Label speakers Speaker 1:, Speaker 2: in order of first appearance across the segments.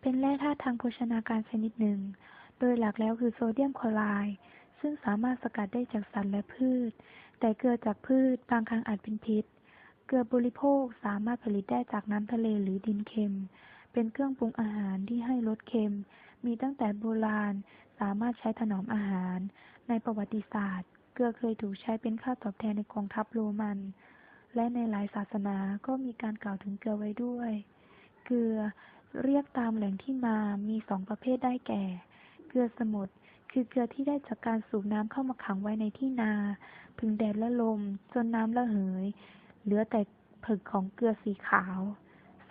Speaker 1: เป็นแร่ธาตุทางโภชนาการชนิดหนึ่ง โดยหลักแล้วคือโซเดียมคลอไรด์ซึ่งสามารถสกัดได้จากสัตว์และพืช แต่เกลือจากพืชบางครั้งอาจเป็นพิษ เกลือบริโภคสามารถผลิตได้จากน้ำทะเลหรือดินเค็ม เป็นเครื่องปรุงอาหารที่ให้รสเค็ม มีตั้งแต่โบราณ สามารถใช้ถนอมอาหาร ในประวัติศาสตร์ เกลือเคยถูกใช้เป็นค่าตอบแทนในกองทัพโรมัน และในหลายศาสนาก็มีการกล่าวถึงเกลือไว้ด้วย เกลือ เรียกตามแหล่งที่มามีสองประเภทได้แก่ เกลือสมุทร คือเกลือที่ได้จากการสูบน้ำเข้ามาขังไว้ในที่นา พึงแดดและลม จนน้ำระเหย เหลือแต่ผึกของเกลือสีขาว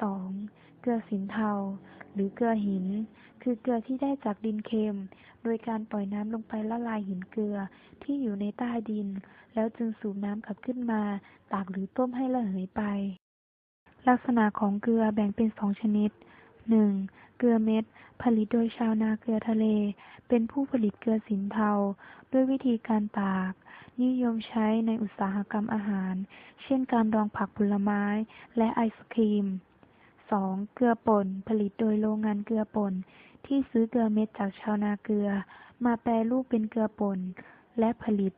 Speaker 1: 2. เกลือสินเทา หรือเกลือหิน คือเกลือที่ได้จากดินเค็ม โดยการปล่อยน้ำลงไปละลายหินเกลือที่อยู่ในใต้ดิน แล้วจึงสูบน้ำกลับขึ้นมา ตากหรือต้มให้ระเหยไป ลักษณะของเกลือแบ่งเป็นสองชนิด 1. เกลือเม็ด ผลิตโดยชาวนาเกลือทะเล เป็นผู้ผลิตเกลือสินเทา ด้วยวิธีการตาก นิยมใช้ในอุตสาหกรรมอาหาร เช่นการดองผักผลไม้ และไอศครีม 2. เกลือป่น ผลิตโดยโรงงานเกลือป่น ที่ซื้อเกลือเม็ดจากชาวนาเกลือ มาแปรรูปเป็นเกลือป่น และผลิต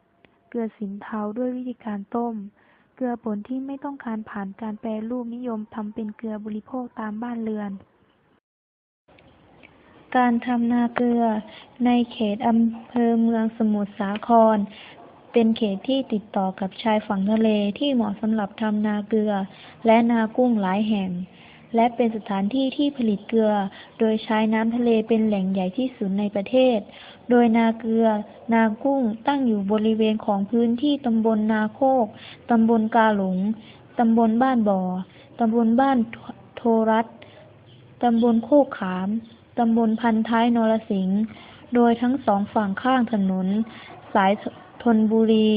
Speaker 1: เกลือสินเทาด้วยวิธีการต้ม เกลือป่นที่ไม่ต้องการผ่านการแปรรูปนิยมทำเป็นเกลือบริโภคตามบ้านเรือน การทำนาเกลือในเขตอำเภอเมืองสมุทรสาคร เป็นเขตที่ติดต่อกับชายฝั่งทะเลที่เหมาะสำหรับทำนาเกลือ และนากุ้งหลายแห่ง และเป็นสถานที่ที่ผลิตเกลือ โดยใช้น้ำทะเลเป็นแหล่งใหญ่ที่สุดในประเทศ โดยนาเกลือ นากุ้งตั้งอยู่บริเวณของพื้นที่ตำบลนาโคกตำบลกาหลงตำบลบ้านบ่อตำบลบ้านโทรัตตำบลโคกขาม ตำบลพันท้ายนรสิงห์ โดยทั้งสองฝั่งข้างถนน สายธนบุรี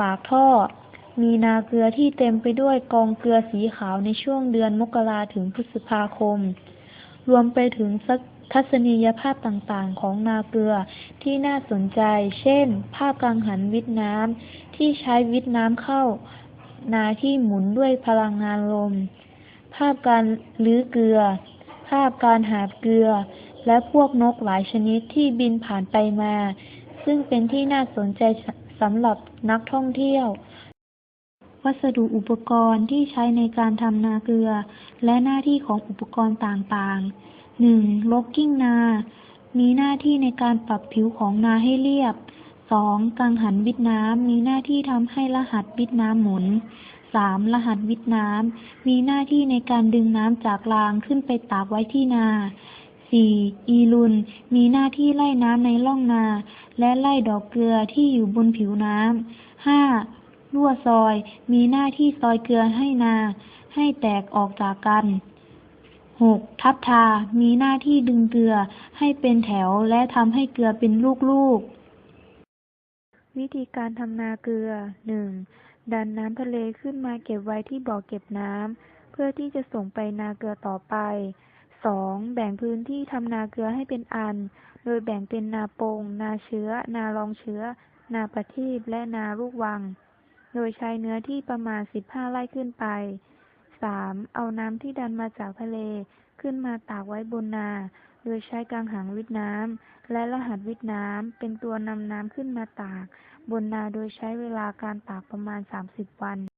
Speaker 1: ปากท่อ มีนาเกลือที่เต็มไปด้วยกองเกลือสีขาวในช่วงเดือนมกราถึงพฤษภาคม รวมไปถึงทัศนียภาพต่างๆ ของนาเกลือที่น่าสนใจ เช่น ภาพกังหันวิทน้ำที่ใช้วิทน้ำเข้า นาที่หมุนด้วยพลังงานลม ภาพการลื้อเกลือ ภาพการหาบเกลือ และพวกนกหลายชนิดที่บินผ่านไปมา ซึ่งเป็นที่น่าสนใจสำหรับนักท่องเที่ยว วัสดุอุปกรณ์ที่ใช้ในการทำนาเกลือ และหน้าที่ของอุปกรณ์ต่างๆ 1. ลกกิ้งนา มีหน้าที่ในการปรับผิวของนาให้เรียบ 2. กังหันวิทย์น้ำ มีหน้าที่ทำให้รหัสวิทย์น้ำหมุน 3. รหัสวิทน้ำ มีหน้าที่ในการดึงน้ำจากรางขึ้นไปตากไว้ที่นา 4. อีลุน มีหน้าที่ไล่น้ำในร่องนา และไล่ดอกเกลือที่อยู่บนผิวน้ำ 5. รั่วซอย มีหน้าที่ซอยเกลือให้นา ให้แตกออกจากกัน 6. ทับทา มีหน้าที่ดึงเกลือให้เป็นแถวและทำให้เกลือเป็นลูกๆ วิธีการทำนาเกลือ 1. ดันน้ำทะเลขึ้นมาเก็บไว้ที่บ่อเก็บน้ำ เพื่อที่จะส่งไปนาเกลือต่อไป 2. แบ่งพื้นที่ทำนาเกลือให้เป็นอัน โดยแบ่งเป็นนาปง นาเชื้อ นารองเชื้อ นาประทีปและนาลูกวัง โดยใช้เนื้อที่ประมาณ 15 ไร่ขึ้นไป 3. เอาน้ำที่ดันมาจากทะเลขึ้นมาตากไว้บนนา โดยใช้กังหันวิทน้ำและรหัสวิทน้ำเป็นตัวนำน้ำขึ้นมาตากบนนาโดยใช้เวลาการตากประมาณ 30 วัน